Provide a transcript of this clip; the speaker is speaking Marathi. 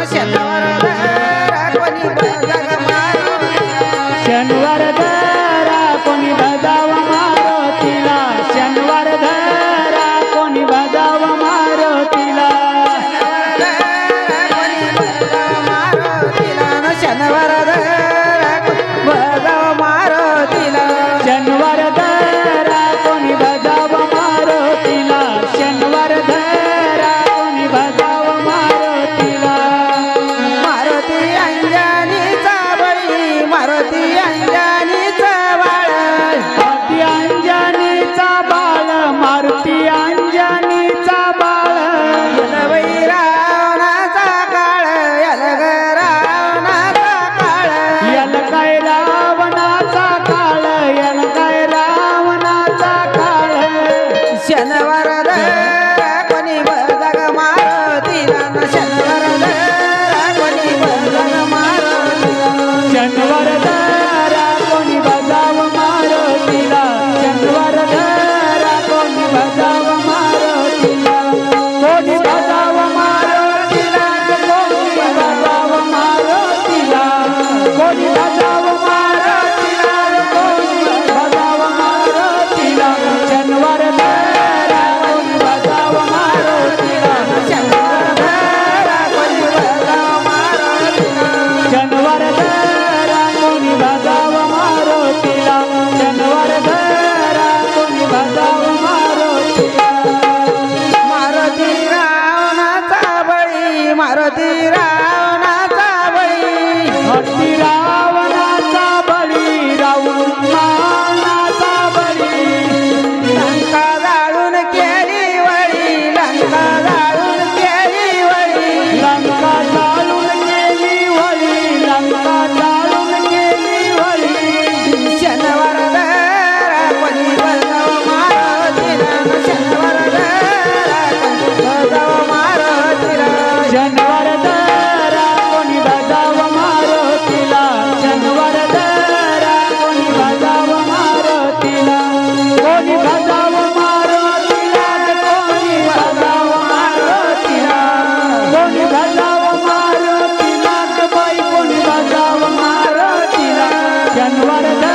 Me siento a हाती अंजनीचा बाळ हाती अंजनीचा बाळ मारुती अंजनीचा बाळ यलवई रावणाचा काळ यलग रावणाचा काळ यल काय रावणाचा काळ यल काय रावणाचा शनिवार I January 10th.